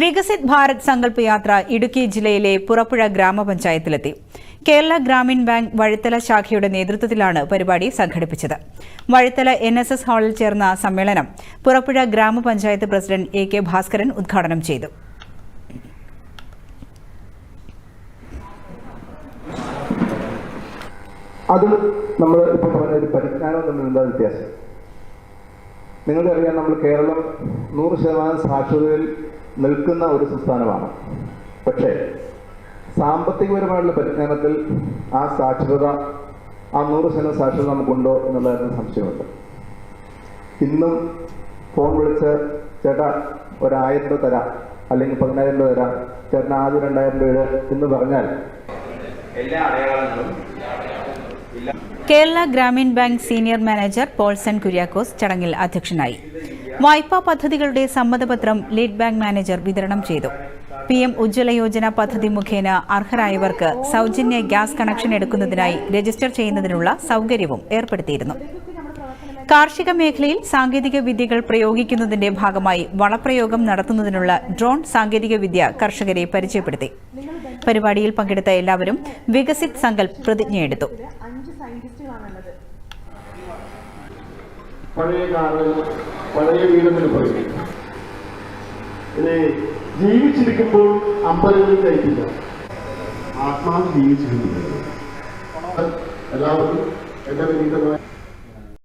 വികസിത് ഭാരത് സങ്കല്പ് യാത്ര ഇടുക്കി ജില്ലയിലെ പുറപ്പുഴ ഗ്രാമപഞ്ചായത്തിലെത്തി. കേരള ഗ്രാമീൺ ബാങ്ക് വഴിത്തല ശാഖയുടെ നേതൃത്വത്തിലാണ് പരിപാടി സംഘടിപ്പിച്ചത്. വഴിത്തല എൻ എസ് എസ് ഹാളിൽ ചേർന്ന സമ്മേളനം പുറപ്പുഴ ഗ്രാമപഞ്ചായത്ത് പ്രസിഡന്റ് എ കെ ഭാസ്കരൻ ഉദ്ഘാടനം ചെയ്തു. നമ്മൾ ഇപ്പോൾ ഒരു നിങ്ങൾക്കറിയാം നമ്മൾ കേരളം നൂറ് ശതമാനം സാക്ഷരതയിൽ നിൽക്കുന്ന ഒരു സംസ്ഥാനമാണ്. പക്ഷേ സാമ്പത്തികപരമായുള്ള പരിജ്ഞാനത്തിൽ ആ സാക്ഷരത ആ നൂറ് ശതമാനം സാക്ഷരത നമുക്കുണ്ടോ എന്നുള്ളതായിരുന്നു സംശയമുണ്ട്. ഇന്നും ഫോൺ വിളിച്ച് ചേട്ടാ ഒരായിരം രൂപ തരാം അല്ലെങ്കിൽ പതിനായിരം രൂപ തരാം ചേട്ടന് ആദ്യം രണ്ടായിരം രൂപ എന്ന് പറഞ്ഞാൽ എല്ലാ Kerala Gramin bank senior manager Paulson Kuriakose ചടങ്ങിൽ അധ്യക്ഷനായി. വായ്പാ പദ്ധതികളുടെ സമ്മതപത്രം ലീഡ് ബാങ്ക് മാനേജർ വിതരണം ചെയ്തു. പി എം ഉജ്ജ്വല യോജന പദ്ധതി മുഖേന അർഹരായവർക്ക് സൗജന്യ ഗ്യാസ് കണക്ഷൻ എടുക്കുന്നതിനായി രജിസ്റ്റർ ചെയ്യുന്നതിനുള്ള സൗകര്യവും ഏർപ്പെടുത്തിയിരുന്നു. കാർഷിക മേഖലയിൽ സാങ്കേതിക വിദ്യകൾ പ്രയോഗിക്കുന്നതിന്റെ ഭാഗമായി വളപ്രയോഗം നടത്തുന്നതിനുള്ള ഡ്രോൺ സാങ്കേതിക വിദ്യ കർഷകരെ പരിചയപ്പെടുത്തി. പരിപാടിയിൽ പങ്കെടുത്ത എല്ലാവരും വികസിത് സങ്കൽപ് പ്രതിജ്ഞയെടുത്തു. പഴയ കാറ് പഴയ വീടുകളിൽ പോയി. ഇത് ജീവിച്ചിരിക്കുമ്പോൾ അമ്പലങ്ങളിൽ കഴിക്കില്ല. ആത്മാവ് ജീവിച്ചിരിക്കുന്നു. എല്ലാവർക്കും എന്റെ വിനീതമായ